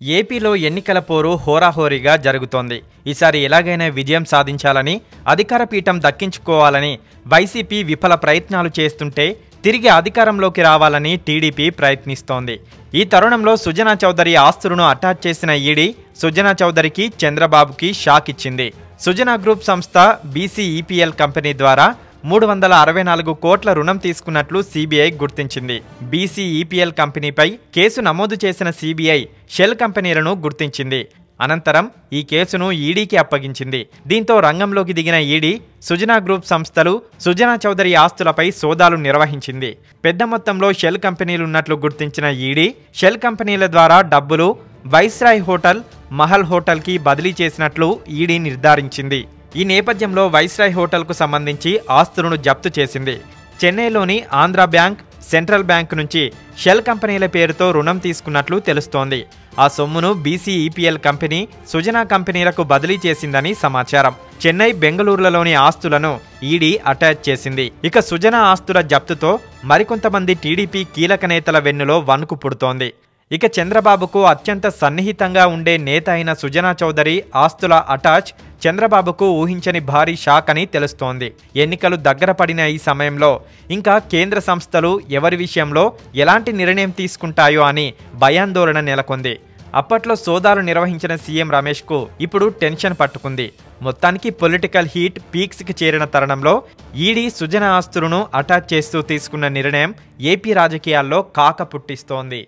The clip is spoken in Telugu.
ఏపీలో ఎన్నికల పోరు హోరాహోరీగా జరుగుతోంది. ఈసారి ఎలాగైనా విజయం సాధించాలని అధికార పీఠం దక్కించుకోవాలని వైసీపీ విఫల ప్రయత్నాలు చేస్తుంటే తిరిగి అధికారంలోకి రావాలని టీడీపీ ప్రయత్నిస్తోంది. ఈ తరుణంలో సుజనా చౌదరి ఆస్తులను అటాచ్ చేసిన ఈడీ సుజనా చౌదరికి చంద్రబాబుకి షాక్ ఇచ్చింది. సుజనా గ్రూప్ సంస్థ బీసీఈపీఎల్ కంపెనీ ద్వారా మూడు వందల అరవై నాలుగు కోట్ల రుణం తీసుకున్నట్లు సిబిఐ గుర్తించింది. బీసీఈపీఎల్ కంపెనీపై కేసు నమోదు చేసిన సిబిఐ షెల్ కంపెనీలను గుర్తించింది. అనంతరం ఈ కేసును ఈడీకి అప్పగించింది. దీంతో రంగంలోకి దిగిన ఈడీ సుజనా గ్రూప్ సంస్థలు సుజనా చౌదరి ఆస్తులపై సోదాలు నిర్వహించింది. పెద్ద మొత్తంలో షెల్ కంపెనీలున్నట్లు గుర్తించిన ఈడీ షెల్ కంపెనీల ద్వారా డబ్బులు వైస్రాయ్ హోటల్ మహల్ హోటల్కి బదిలీ చేసినట్లు ఈడీ నిర్ధారించింది. ఈ నేపథ్యంలో వైస్రాయ్ హోటల్కు సంబంధించి ఆస్తులను జప్తు చేసింది. చెన్నైలోని ఆంధ్ర బ్యాంక్ సెంట్రల్ బ్యాంక్ నుంచి షెల్ కంపెనీల పేరుతో రుణం తీసుకున్నట్లు తెలుస్తోంది. ఆ సొమ్మును బీసీఈపీఎల్ కంపెనీ సుజనా కంపెనీలకు బదిలీ చేసిందని సమాచారం. చెన్నై బెంగళూరులలోని ఆస్తులను ఈడీ అటాచ్ చేసింది. ఇక సుజనా ఆస్తుల జప్తుతో మరికొంతమంది టీడీపీ కీలక నేతల వెన్నులో వణుకు పుడుతోంది. ఇక చంద్రబాబుకు అత్యంత సన్నిహితంగా ఉండే నేత అయిన సుజనా చౌదరి ఆస్తుల అటాచ్ చంద్రబాబుకు ఊహించని భారీ షాక్ అని తెలుస్తోంది. ఎన్నికలు దగ్గర పడిన ఈ సమయంలో ఇంకా కేంద్ర సంస్థలు ఎవరి విషయంలో ఎలాంటి నిర్ణయం తీసుకుంటాయో అని భయాందోళన నెలకొంది. అప్పట్లో సోదాలు నిర్వహించిన సీఎం రమేష్కు ఇప్పుడు టెన్షన్ పట్టుకుంది. మొత్తానికి పొలిటికల్ హీట్ పీక్స్కి చేరిన తరుణంలో ఈడీ సుజన ఆస్తులను అటాచ్ చేస్తూ తీసుకున్న నిర్ణయం ఏపీ రాజకీయాల్లో కాక పుట్టిస్తోంది.